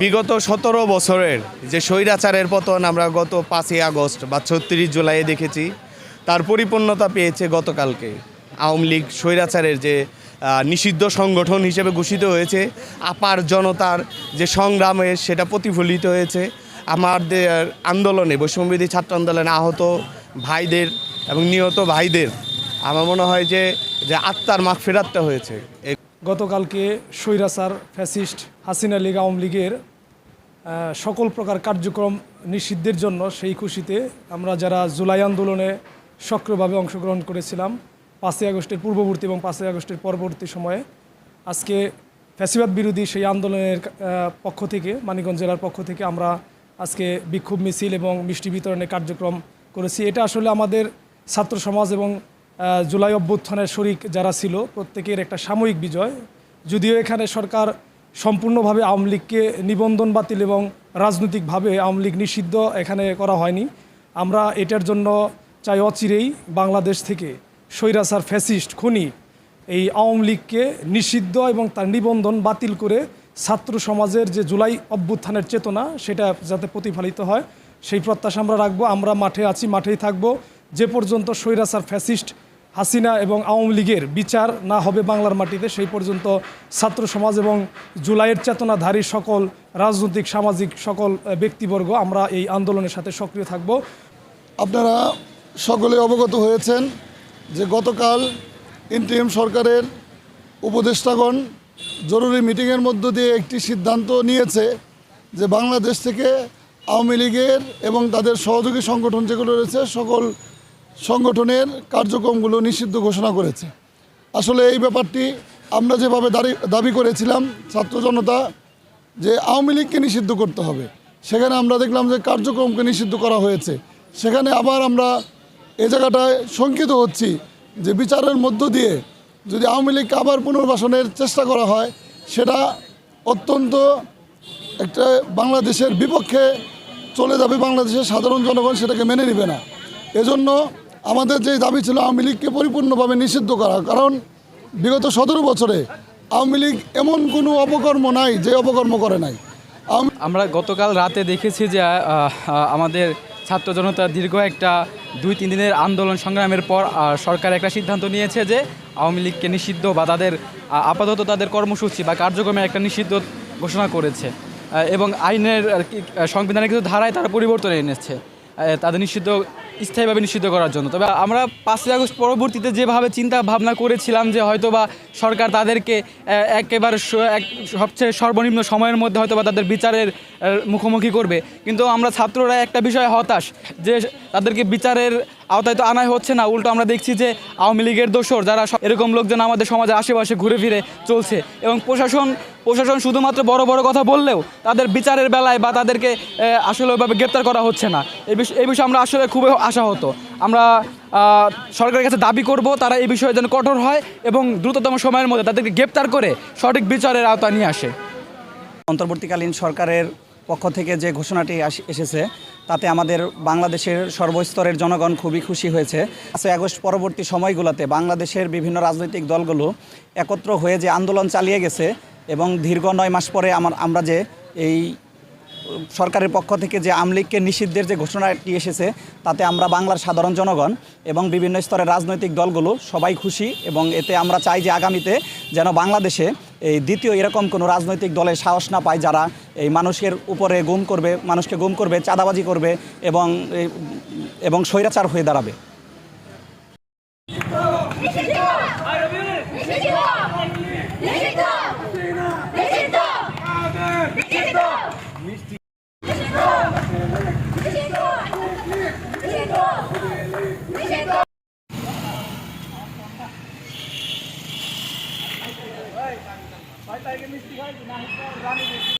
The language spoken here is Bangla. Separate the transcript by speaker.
Speaker 1: বিগত সতেরো বছরের যে স্বৈরাচারের পতন আমরা গত পাঁচই আগস্ট বা ছত্রিশ জুলাইয়ে দেখেছি, তার পরিপূর্ণতা পেয়েছে গতকালকে। আওয়ামী লীগ স্বৈরাচারের যে নিষিদ্ধ সংগঠন হিসেবে ঘোষিত হয়েছে, আপার জনতার যে সংগ্রামে সেটা প্রতিফলিত হয়েছে, আমাদের আন্দোলনে বৈষম্যবিধি ছাত্র আন্দোলনে আহত ভাইদের এবং নিহত ভাইদের। আমার মনে হয় যে যে আত্মার মাগ ফেরাতটা হয়েছে।
Speaker 2: গতকালকে স্বৈরাচার, ফ্যাসিস্ট, হাসিনা লীগ, আওয়ামী লীগের সকল প্রকার কার্যক্রম নিষিদ্ধের জন্য সেই খুশিতে আমরা যারা জুলাই আন্দোলনে সক্রিয়ভাবে অংশগ্রহণ করেছিলাম, পাঁচই আগস্টের পূর্ববর্তী এবং পাঁচই আগস্টের পরবর্তী সময়ে, আজকে ফ্যাসিবাদ বিরোধী সেই আন্দোলনের পক্ষ থেকে, মানিকগঞ্জ জেলার পক্ষ থেকে আমরা আজকে বিক্ষোভ মিছিল এবং মিষ্টি বিতরণের কার্যক্রম করেছি। এটা আসলে আমাদের ছাত্র সমাজ এবং জুলাই অভ্যুত্থানের শরিক যারা ছিল, প্রত্যেকের একটা সাময়িক বিজয়। যদিও এখানে সরকার সম্পূর্ণভাবে আওয়ামী লীগকে নিবন্ধন বাতিল এবং রাজনৈতিকভাবে আওয়ামী লীগ নিষিদ্ধ এখানে করা হয়নি। আমরা এটার জন্য চাই অচিরেই বাংলাদেশ থেকে স্বৈরাচার, ফ্যাসিস্ট, খুনি এই আওয়ামী লীগকে নিষিদ্ধ এবং তার নিবন্ধন বাতিল করে ছাত্র সমাজের যে জুলাই অভ্যুত্থানের চেতনা, সেটা যাতে প্রতিফলিত হয়। সেই প্রত্যাশা আমরা রাখব, আমরা মাঠে আছি, মাঠেই থাকব। যে পর্যন্ত স্বৈরাচার ফ্যাসিস্ট হাসিনা এবং আওয়ামী লীগের বিচার না হবে বাংলার মাটিতে, সেই পর্যন্ত ছাত্র সমাজ এবং জুলাইয়ের চেতনাধারী সকল রাজনৈতিক, সামাজিক সকল ব্যক্তিবর্গ আমরা এই আন্দোলনের সাথে সক্রিয় থাকব।
Speaker 3: আপনারা সকলে অবগত হয়েছেন যে গতকাল ইন্টিএম সরকারের উপদেষ্টাগণ জরুরি মিটিংয়ের মধ্য দিয়ে একটি সিদ্ধান্ত নিয়েছে যে বাংলাদেশ থেকে আওয়ামী লীগের এবং তাদের সহযোগী সংগঠন যেগুলো রয়েছে, সকল সংগঠনের কার্যক্রমগুলো নিষিদ্ধ ঘোষণা করেছে। আসলে এই ব্যাপারটি আমরা যেভাবে দাবি করেছিলাম, ছাত্র জনতা, যে আওয়ামী লীগকে নিষিদ্ধ করতে হবে। সেখানে আমরা দেখলাম যে কার্যক্রমকে নিষিদ্ধ করা হয়েছে। সেখানে আবার আমরা এ জায়গাটায় শঙ্কিত হচ্ছি যে বিচারের মধ্য দিয়ে যদি আওয়ামী লীগকে আবার পুনর্বাসনের চেষ্টা করা হয়, সেটা অত্যন্ত একটা বাংলাদেশের বিপক্ষে চলে যাবে বাংলাদেশের সাধারণ জনগণ সেটাকে মেনে নেবে না। এজন্য আমাদের যে দাবি ছিল আওয়ামী লীগকে পরিপূর্ণভাবে নিষিদ্ধ করা, কারণ বিগত সতেরো বছরে আওয়ামী লীগ এমন কোনো অপকর্ম নাই যে অপকর্ম করে নাই।
Speaker 4: আমরা গতকাল রাতে দেখেছি যে আমাদের ছাত্র জনতা দীর্ঘ একটা দুই তিন দিনের আন্দোলন সংগ্রামের পর সরকার একটা সিদ্ধান্ত নিয়েছে যে আওয়ামী লীগকে নিষিদ্ধ বা তাদের আপাতত তাদের কর্মসূচি বা কার্যক্রমে একটা নিষিদ্ধ ঘোষণা করেছে। এবং আইনের সংবিধানের কিছু ধারায় তারা পরিবর্তন এনেছে তাদের নিষিদ্ধ, স্থায়ীভাবে নিষিদ্ধ করার জন্য। তবে আমরা পাঁচই আগস্ট পরবর্তীতে যেভাবে চিন্তা ভাবনা করেছিলাম যে হয়তো বা সরকার তাদেরকে একেবারে এক, সবচেয়ে সর্বনিম্ন সময়ের মধ্যে হয়তো বা তাদের বিচারের মুখোমুখি করবে। কিন্তু আমরা ছাত্ররা একটা বিষয়ে হতাশ যে তাদেরকে বিচারের আওতায় তো আনাই হচ্ছে না, উল্টো আমরা দেখছি যে আওয়ামী লীগের দোষর যারা এরকম লোকজন আমাদের সমাজের আশেপাশে ঘুরে ফিরে চলছে। এবং প্রশাসন প্রশাসন শুধুমাত্র বড় বড় কথা বললেও তাদের বিচারের বেলায় বা তাদেরকে আসলে ওইভাবে গ্রেপ্তার করা হচ্ছে না। এই বিষয়ে এই বিষয়ে আমরা আসলে খুবই আশা হতো আমরা সরকারের কাছে দাবি করব তারা এই বিষয়ে যেন কঠোর হয় এবং দ্রুততম সময়ের মধ্যে তাদেরকে গ্রেপ্তার করে সঠিক বিচারের আওতায় নিয়ে আসে।
Speaker 5: অন্তর্বর্তীকালীন সরকারের পক্ষ থেকে যে ঘোষণাটি এসেছে, তাতে আমাদের বাংলাদেশের সর্বস্তরের জনগণ খুবই খুশি হয়েছে। পাঁচই আগস্ট পরবর্তী সময়গুলোতে বাংলাদেশের বিভিন্ন রাজনৈতিক দলগুলো একত্র হয়ে যে আন্দোলন চালিয়ে গেছে এবং দীর্ঘ নয় মাস পরে আমার, আমরা যে এই সরকারের পক্ষ থেকে যে আমলিগকে নিষিদ্ধের যে ঘোষণাটি এসেছে, তাতে আমরা বাংলার সাধারণ জনগণ এবং বিভিন্ন স্তরের রাজনৈতিক দলগুলো সবাই খুশি এবং এতে আমরা চাই যে আগামীতে যেন বাংলাদেশে এই দ্বিতীয় এরকম কোনো রাজনৈতিক দলের সাহস না পায় যারা এই মানুষের উপরে গুম করবে, মানুষকে গুম করবে, চাঁদাবাজি করবে এবং এবং স্বৈরাচার হয়ে দাঁড়াবে।
Speaker 6: মিষ্টি খাই না